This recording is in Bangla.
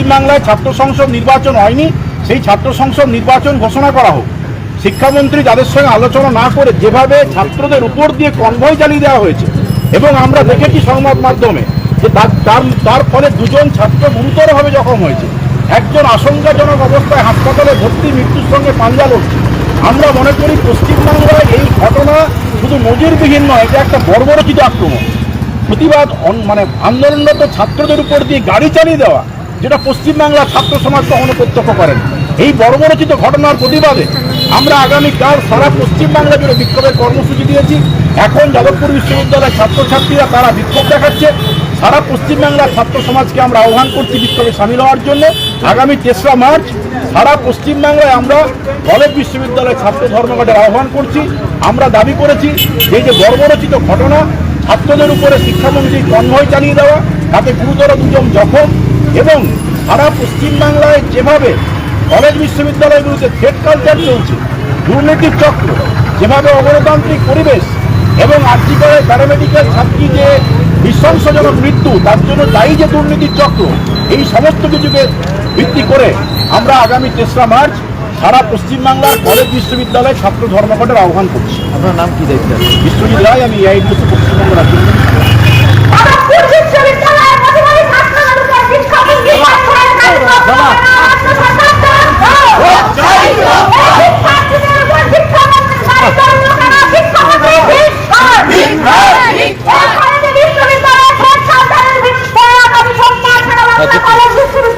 পশ্চিমবাংলায় ছাত্র সংসদ নির্বাচন হয়নি, সেই ছাত্র সংসদ নির্বাচন ঘোষণা করা হোক। শিক্ষামন্ত্রী যাদের সঙ্গে আলোচনা না করে যেভাবে ছাত্রদের উপর দিয়ে কনভয় চালিয়ে দেওয়া হয়েছে, এবং আমরা দেখেছি সংবাদ মাধ্যমে যে তার, তার- ফলে দুজন ছাত্র গুরুতরভাবে জখম হয়েছে। একজন আশঙ্কাজনক অবস্থায় হাসপাতালে ভর্তি, মৃত্যুর সঙ্গে পাঞ্জা লড়ছে। আমরা মনে করি পশ্চিমবাংলায় এই ঘটনা শুধু নজিরবিহীন নয়, এটা একটা বর্বরচিত আক্রমণ। প্রতিবাদ মানে আন্দোলনরত ছাত্রদের উপর দিয়ে গাড়ি চালিয়ে দেওয়া যেটা পশ্চিমবাংলার ছাত্র সমাজ কখনো প্রত্যক্ষ করেন। এই বর্বরচিত ঘটনার প্রতিবাদে আমরা আগামীকাল সারা পশ্চিমবাংলা জুড়ে বিক্ষোভের কর্মসূচি দিয়েছি। এখন যাদবপুর বিশ্ববিদ্যালয়ের ছাত্রছাত্রীরা তারা বিক্ষোভ দেখাচ্ছে। সারা পশ্চিমবাংলার ছাত্র সমাজকে আমরা আহ্বান করছি বিক্ষোভে সামিল হওয়ার জন্য। আগামী তেসরা মার্চ সারা পশ্চিমবাংলায় আমরা কলেজ বিশ্ববিদ্যালয়ের ছাত্র ধর্মঘটের আহ্বান করছি। আমরা দাবি করেছি এই যে বর্বরচিত ঘটনা ছাত্রদের উপরে শিক্ষামন্ত্রী কনভয় চালিয়ে দেওয়া তাতে গুরুতর দুজন জখম এবং সারা পশ্চিমবাংলায় যেভাবে কলেজ বিশ্ববিদ্যালয়গুলোতে থ্রেড কালচার চলছে দুর্নীতির চক্র যেভাবে অগণতান্ত্রিক পরিবেশ এবং আর্থিকভাবে প্যারামেডিক্যাল ছাত্রী যে নৃশংসজনক মৃত্যু তার জন্য দায়ী যে দুর্নীতির চক্র এই সমস্ত কিছুকে ভিত্তি করে আমরা আগামী তেসরা মার্চ সারা পশ্চিমবাংলার কলেজ বিশ্ববিদ্যালয়ে ছাত্র ধর্মঘটের আহ্বান করছি। আপনার নাম কি দেখছেন বিশ্বজিৎ রায় আমি এআইডিএস পশ্চিমবঙ্গ রাজ্য Hadi.